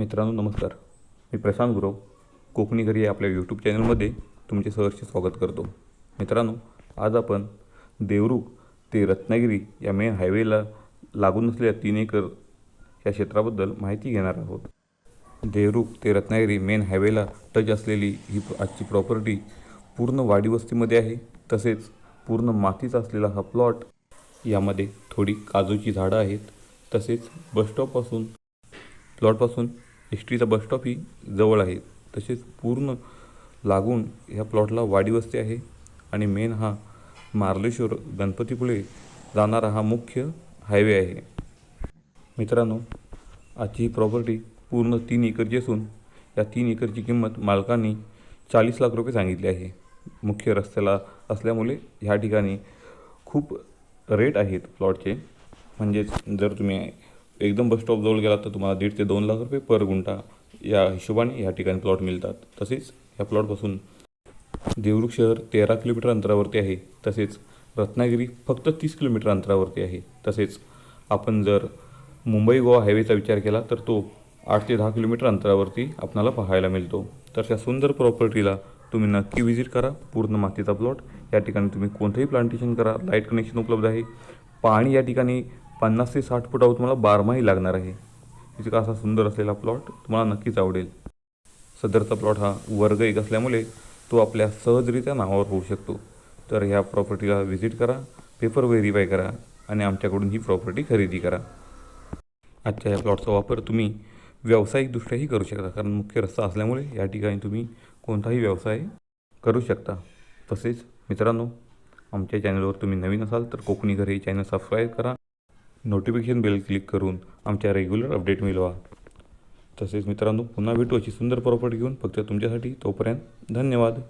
मित्रांनो नमस्कार. मी प्रशांत गुरव कोकणी घरी या आपल्या यूट्यूब चॅनलमध्ये तुमचे सहर्ष स्वागत करतो. मित्रांनो आज आपण देवरुख ते रत्नागिरी या मेन हायवेला लागून असलेल्या तीन एकर या क्षेत्राबद्दल माहिती घेणार आहोत. देवरुख ते रत्नागिरी मेन हायवेला टच असलेली ही आजची प्रॉपर्टी पूर्ण वाडी वस्तीमध्ये आहे. तसेच पूर्ण मातीचा असलेला हा प्लॉट यामध्ये थोडी काजूची झाडं आहेत. तसेच बसस्टॉपपासून प्लॉटपासून एस टीचा बसस्टॉपही जवळ आहे. तसेच पूर्ण लागून ह्या प्लॉटला वाडी वस्ती आहे आणि मेन हा मार्लेश्वर गणपतीपुळे जाणारा हा मुख्य हायवे आहे. मित्रांनो आजची ही प्रॉपर्टी पूर्ण तीन एकरची असून या तीन एकरची किंमत मालकांनी चाळीस लाख रुपये सांगितली आहे. मुख्य रस्त्याला असल्यामुळे ह्या ठिकाणी खूप रेट आहेत प्लॉटचे म्हणजेच जर तुम्ही एकदम बस स्टॉपजवळ गेलात तर तुम्हाला दीड ते दोन लाख रुपये पर गुंठा या हिशोबाने या ठिकाणी प्लॉट मिळतात. तसेच या प्लॉटपासून देवरुख शहर तेरा किलोमीटर अंतरावरती आहे. तसेच रत्नागिरी फक्त तीस किलोमीटर अंतरावरती आहे. तसेच आपण जर मुंबई गोवा हायवेचा विचार केला तर तो आठ ते दहा किलोमीटर अंतरावरती आपणाला पाहायला मिळतो. तर त्या सुंदर प्रॉपर्टीला तुम्ही नक्की विजिट करा. पूर्ण मातीचा प्लॉट या ठिकाणी तुम्ही कोणतंही प्लांटेशन करा. लाइट कनेक्शन उपलब्ध आहे. पाणी या ठिकाणी पन्नास ते साठ फुटावर तुम्हाला बारमाही लागणार आहे. तिचा असा सुंदर असलेला प्लॉट तुम्हाला नक्कीच आवडेल. सदरचा प्लॉट हा वर्ग एक असल्यामुळे तो आपल्या सहजरित्या नावावर होऊ शकतो. तर ह्या प्रॉपर्टीला व्हिजिट करा पेपर व्हेरीफाय करा आणि आमच्याकडून ही प्रॉपर्टी खरेदी करा. आजच्या या प्लॉटचा वापर तुम्ही व्यावसायिकदृष्ट्याही करू शकता कारण मुख्य रस्ता असल्यामुळे या ठिकाणी तुम्ही कोणताही व्यवसाय करू शकता. तसेच मित्रांनो आमच्या चॅनलवर तुम्ही नवीन असाल तर कोकणी घर हे चॅनल सबस्क्राईब करा. नोटिफिकेशन बेल क्लिक करून आमच्या रेग्युलर अपडेट मिळवा. तसेच मित्रांनो पुन्हा भेटू अशी सुंदर प्रॉपर्टी घेऊन फक्त तुमच्यासाठी तोपर्यंत धन्यवाद.